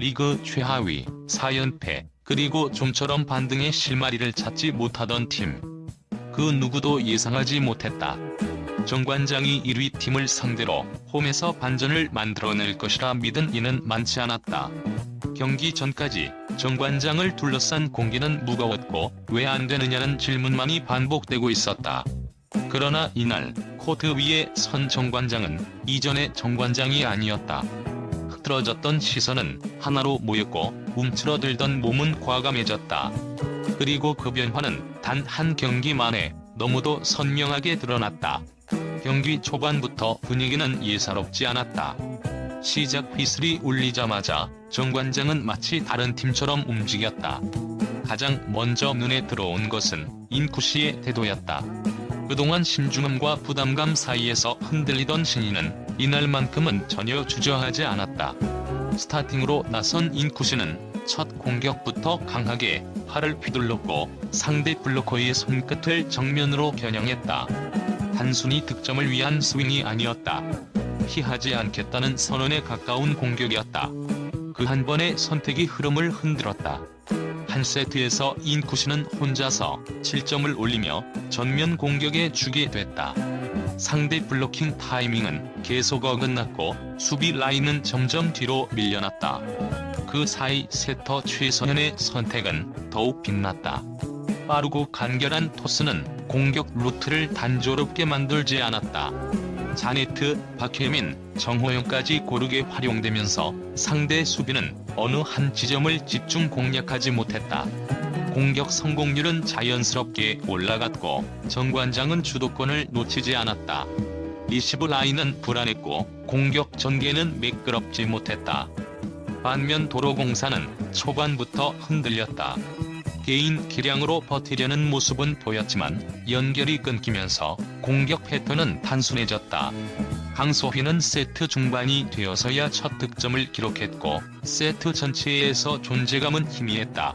리그 최하위 4연패 그리고 좀처럼 반등의 실마리를 찾지 못하던 팀. 그 누구도 예상하지 못했다. 정관장이 1위 팀을 상대로 홈에서 반전을 만들어낼 것이라 믿은 이는 많지 않았다. 경기 전까지 정관장을 둘러싼 공기는 무거웠고 왜 안 되느냐는 질문만이 반복되고 있었다. 그러나 이날 코트 위에 선 정관장은 이전의 정관장이 아니었다. 흐트러졌던 시선은 하나로 모였고 움츠러들던 몸은 과감해졌다. 그리고 그 변화는 단 한 경기 만에 너무도 선명하게 드러났다. 경기 초반부터 분위기는 예사롭지 않았다. 시작 휘슬이 울리자마자 정관장은 마치 다른 팀처럼 움직였다. 가장 먼저 눈에 들어온 것은 인쿠시의 태도였다. 그동안 신중함과 부담감 사이에서 흔들리던 신인은 이날만큼은 전혀 주저하지 않았다. 스타팅으로 나선 인쿠시는 첫 공격부터 강하게 팔을 휘둘렀고 상대 블로커의 손끝을 정면으로 겨냥했다. 단순히 득점을 위한 스윙이 아니었다. 피하지 않겠다는 선언에 가까운 공격이었다. 그 한 번의 선택이 흐름을 흔들었다. 한 세트에서 인쿠시는 혼자서 7점을 올리며 전면 공격에 주게 됐다. 상대 블로킹 타이밍은 계속 어긋났고 수비 라인은 점점 뒤로 밀려났다. 그 사이 세터 최선현의 선택은 더욱 빛났다. 빠르고 간결한 토스는 공격 루트를 단조롭게 만들지 않았다. 자네트, 박혜민, 정호영까지 고르게 활용되면서 상대 수비는 어느 한 지점을 집중 공략하지 못했다. 공격 성공률은 자연스럽게 올라갔고 정관장은 주도권을 놓치지 않았다. 리시브 라인은 불안했고 공격 전개는 매끄럽지 못했다. 반면 도로공사는 초반부터 흔들렸다. 개인 기량으로 버티려는 모습은 보였지만 연결이 끊기면서 공격 패턴은 단순해졌다. 강소희는 세트 중반이 되어서야 첫 득점을 기록했고 세트 전체에서 존재감은 희미했다.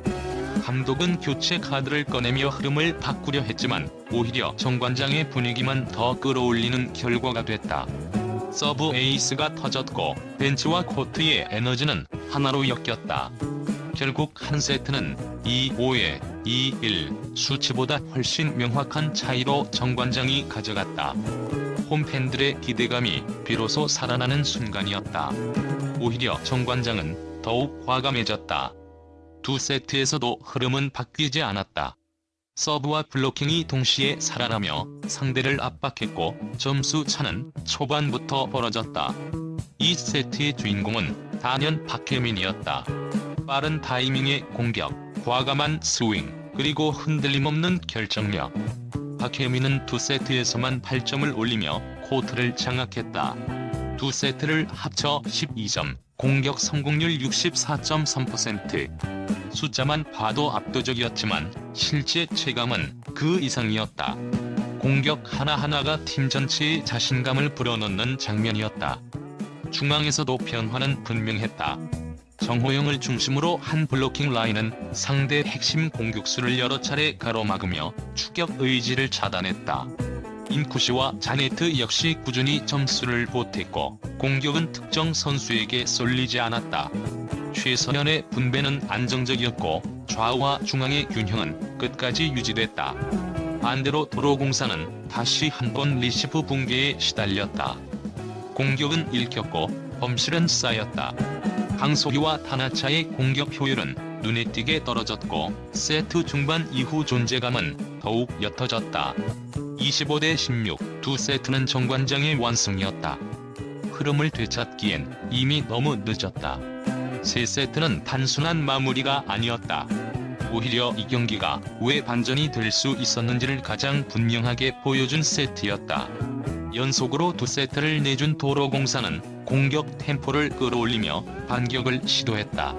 감독은 교체 카드를 꺼내며 흐름을 바꾸려 했지만 오히려 정관장의 분위기만 더 끌어올리는 결과가 됐다. 서브 에이스가 터졌고 벤치와 코트의 에너지는 하나로 엮였다. 결국 한 세트는 2-5에 2-1 수치보다 훨씬 명확한 차이로 정관장이 가져갔다. 홈팬들의 기대감이 비로소 살아나는 순간이었다. 오히려 정관장은 더욱 과감해졌다. 두 세트에서도 흐름은 바뀌지 않았다. 서브와 블로킹이 동시에 살아나며 상대를 압박했고 점수 차는 초반부터 벌어졌다. 이 세트의 주인공은 단연 박혜민이었다. 빠른 타이밍의 공격, 과감한 스윙, 그리고 흔들림 없는 결정력. 박혜민은 두 세트에서만 8점을 올리며 코트를 장악했다. 두 세트를 합쳐 12점, 공격 성공률 64.3%. 숫자만 봐도 압도적이었지만 실제 체감은 그 이상이었다. 공격 하나하나가 팀 전체의 자신감을 불어넣는 장면이었다. 중앙에서도 변화는 분명했다. 정호영을 중심으로 한 블로킹 라인은 상대 핵심 공격수를 여러 차례 가로막으며 추격 의지를 차단했다. 인쿠시와 자네트 역시 꾸준히 점수를 보탰고 공격은 특정 선수에게 쏠리지 않았다. 최선현의 분배는 안정적이었고 좌우와 중앙의 균형은 끝까지 유지됐다. 반대로 도로공사는 다시 한 번 리시브 붕괴에 시달렸다. 공격은 읽혔고 범실은 쌓였다. 강소희와 타나차의 공격 효율은 눈에 띄게 떨어졌고 세트 중반 이후 존재감은 더욱 옅어졌다. 25대 16, 두 세트는 정관장의 완승이었다. 흐름을 되찾기엔 이미 너무 늦었다. 세 세트는 단순한 마무리가 아니었다. 오히려 이 경기가 왜 반전이 될 수 있었는지를 가장 분명하게 보여준 세트였다. 연속으로 두 세트를 내준 도로공사는 공격 템포를 끌어올리며 반격을 시도했다.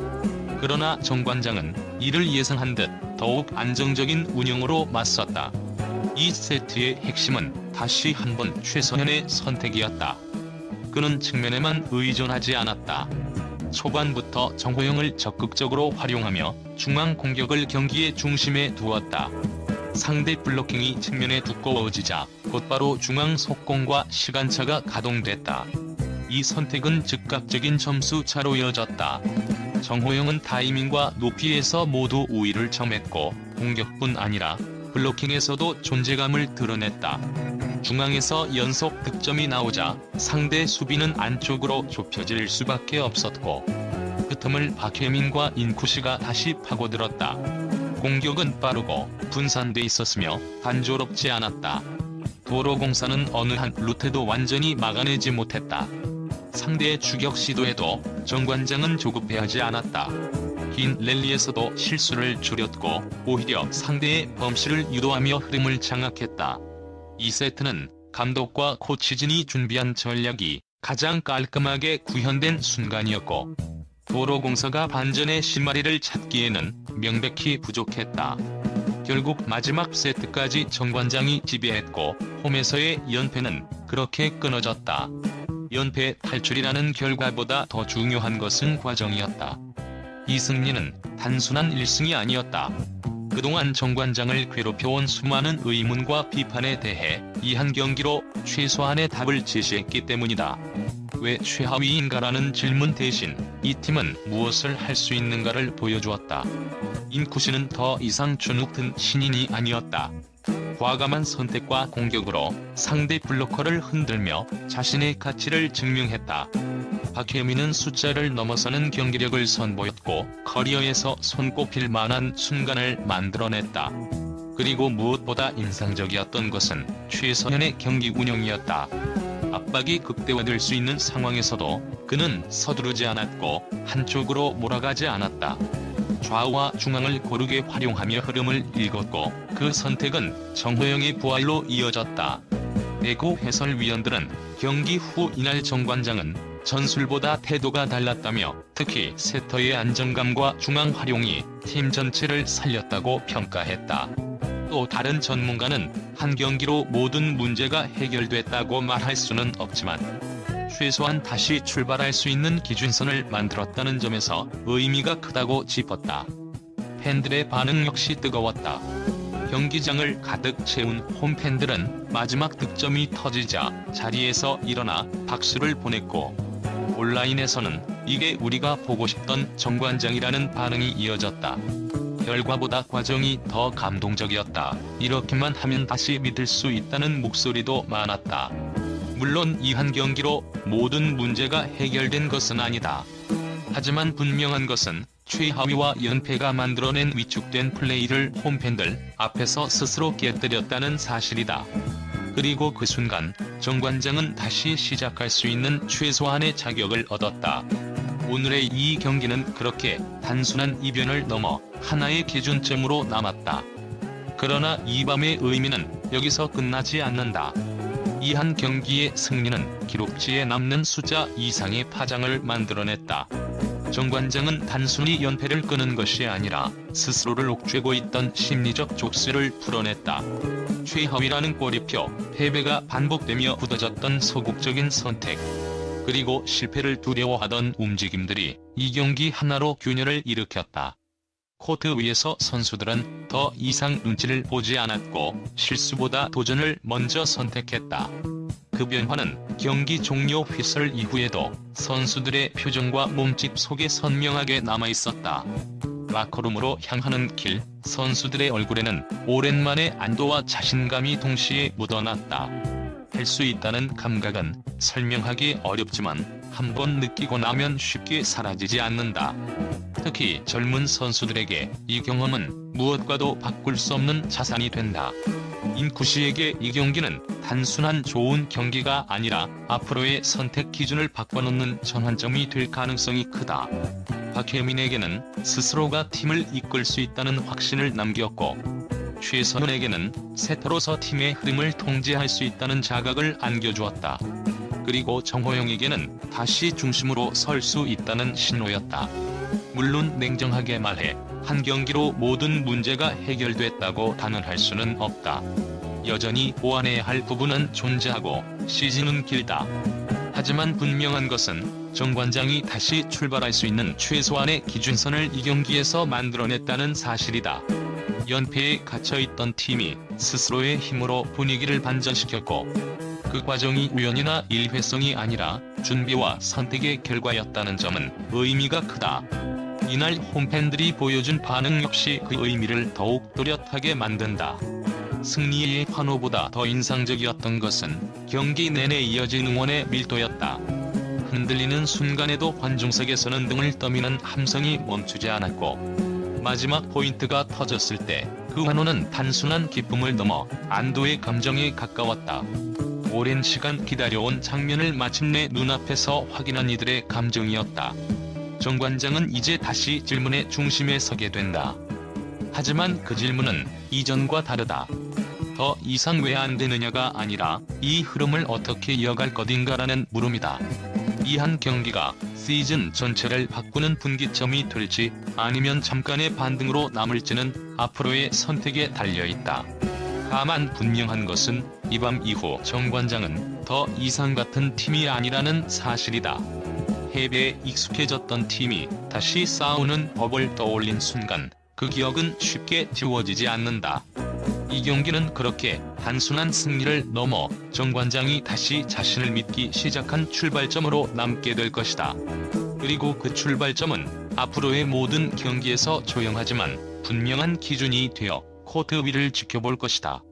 그러나 정관장은 이를 예상한 듯 더욱 안정적인 운영으로 맞섰다. 이 세트의 핵심은 다시 한번 최선현의 선택이었다. 그는 측면에만 의존하지 않았다. 초반부터 정호영을 적극적으로 활용하며 중앙 공격을 경기의 중심에 두었다. 상대 블로킹이 측면에 두꺼워지자 곧바로 중앙 속공과 시간차가 가동됐다. 이 선택은 즉각적인 점수 차로 이어졌다. 정호영은 타이밍과 높이에서 모두 우위를 점했고 공격뿐 아니라 블로킹에서도 존재감을 드러냈다. 중앙에서 연속 득점이 나오자 상대 수비는 안쪽으로 좁혀질 수밖에 없었고 그 틈을 박혜민과 인쿠시가 다시 파고들었다. 공격은 빠르고 분산돼 있었으며 단조롭지 않았다. 도로공사는 어느 한 루트도 완전히 막아내지 못했다. 상대의 추격 시도에도 정관장은 조급해하지 않았다. 긴 랠리에서도 실수를 줄였고 오히려 상대의 범실을 유도하며 흐름을 장악했다. 2세트는 감독과 코치진이 준비한 전략이 가장 깔끔하게 구현된 순간이었고 도로공사가 반전의 실마리를 찾기에는 명백히 부족했다. 결국 마지막 세트까지 정관장이 지배했고 홈에서의 연패는 그렇게 끊어졌다. 연패 탈출이라는 결과보다 더 중요한 것은 과정이었다. 이 승리는 단순한 1승이 아니었다. 그동안 정관장을 괴롭혀온 수많은 의문과 비판에 대해 이 한 경기로 최소한의 답을 제시했기 때문이다. 왜 최하위인가라는 질문 대신 이 팀은 무엇을 할 수 있는가를 보여주었다. 인쿠시는 더 이상 주눅든 신인이 아니었다. 과감한 선택과 공격으로 상대 블로커를 흔들며 자신의 가치를 증명했다. 박혜민은 숫자를 넘어서는 경기력을 선보였고 커리어에서 손꼽힐 만한 순간을 만들어냈다. 그리고 무엇보다 인상적이었던 것은 최선현의 경기 운영이었다. 압박이 극대화될 수 있는 상황에서도 그는 서두르지 않았고 한쪽으로 몰아가지 않았다. 좌우와 중앙을 고르게 활용하며 흐름을 읽었고 그 선택은 정호영의 부활로 이어졌다. 배구 해설위원들은 경기 후 이날 정관장은 전술보다 태도가 달랐다며 특히 세터의 안정감과 중앙 활용이 팀 전체를 살렸다고 평가했다. 또 다른 전문가는 한 경기로 모든 문제가 해결됐다고 말할 수는 없지만 최소한 다시 출발할 수 있는 기준선을 만들었다는 점에서 의미가 크다고 짚었다. 팬들의 반응 역시 뜨거웠다. 경기장을 가득 채운 홈팬들은 마지막 득점이 터지자 자리에서 일어나 박수를 보냈고 온라인에서는 이게 우리가 보고 싶던 정관장이라는 반응이 이어졌다. 결과보다 과정이 더 감동적이었다. 이렇게만 하면 다시 믿을 수 있다는 목소리도 많았다. 물론 이 한 경기로 모든 문제가 해결된 것은 아니다. 하지만 분명한 것은 최하위와 연패가 만들어낸 위축된 플레이를 홈팬들 앞에서 스스로 깨뜨렸다는 사실이다. 그리고 그 순간 정관장은 다시 시작할 수 있는 최소한의 자격을 얻었다. 오늘의 이 경기는 그렇게 단순한 이변을 넘어 하나의 기준점으로 남았다. 그러나 이 밤의 의미는 여기서 끝나지 않는다. 이 한 경기의 승리는 기록지에 남는 숫자 이상의 파장을 만들어냈다. 정관장은 단순히 연패를 끄는 것이 아니라 스스로를 옥죄고 있던 심리적 족쇄를 풀어냈다. 최하위라는 꼬리표, 패배가 반복되며 굳어졌던 소극적인 선택, 그리고 실패를 두려워하던 움직임들이 이 경기 하나로 균열을 일으켰다. 코트 위에서 선수들은 더 이상 눈치를 보지 않았고 실수보다 도전을 먼저 선택했다. 그 변화는 경기 종료 휘슬 이후에도 선수들의 표정과 몸짓 속에 선명하게 남아 있었다. 라커룸으로 향하는 길, 선수들의 얼굴에는 오랜만에 안도와 자신감이 동시에 묻어났다. 할 수 있다는 감각은 설명하기 어렵지만 한번 느끼고 나면 쉽게 사라지지 않는다. 특히 젊은 선수들에게 이 경험은 무엇과도 바꿀 수 없는 자산이 된다. 인쿠시에게 이 경기는 단순한 좋은 경기가 아니라 앞으로의 선택 기준을 바꿔놓는 전환점이 될 가능성이 크다. 박혜민에게는 스스로가 팀을 이끌 수 있다는 확신을 남겼고 최선훈에게는 세터로서 팀의 흐름을 통제할 수 있다는 자각을 안겨주었다. 그리고 정호영에게는 다시 중심으로 설 수 있다는 신호였다. 물론 냉정하게 말해 한 경기로 모든 문제가 해결됐다고 단언할 수는 없다. 여전히 보완해야 할 부분은 존재하고 시즌은 길다. 하지만 분명한 것은 정 관장이 다시 출발할 수 있는 최소한의 기준선을 이 경기에서 만들어냈다는 사실이다. 연패에 갇혀있던 팀이 스스로의 힘으로 분위기를 반전시켰고 그 과정이 우연이나 일회성이 아니라 준비와 선택의 결과였다는 점은 의미가 크다. 이날 홈팬들이 보여준 반응 역시 그 의미를 더욱 또렷하게 만든다. 승리의 환호보다 더 인상적이었던 것은 경기 내내 이어진 응원의 밀도였다. 흔들리는 순간에도 관중석에서는 등을 떠미는 함성이 멈추지 않았고 마지막 포인트가 터졌을 때 그 환호는 단순한 기쁨을 넘어 안도의 감정에 가까웠다. 오랜 시간 기다려온 장면을 마침내 눈앞에서 확인한 이들의 감정이었다. 정 관장은 이제 다시 질문의 중심에 서게 된다. 하지만 그 질문은 이전과 다르다. 더 이상 왜 안 되느냐가 아니라 이 흐름을 어떻게 이어갈 것인가라는 물음이다. 이 한 경기가 시즌 전체를 바꾸는 분기점이 될지 아니면 잠깐의 반등으로 남을지는 앞으로의 선택에 달려있다. 다만 분명한 것은 이 밤 이후 정관장은 더 이상 같은 팀이 아니라는 사실이다. 패배에 익숙해졌던 팀이 다시 싸우는 법을 떠올린 순간 그 기억은 쉽게 지워지지 않는다. 이 경기는 그렇게 단순한 승리를 넘어 정관장이 다시 자신을 믿기 시작한 출발점으로 남게 될 것이다. 그리고 그 출발점은 앞으로의 모든 경기에서 조용하지만 분명한 기준이 되어 코트 위를 지켜볼 것이다.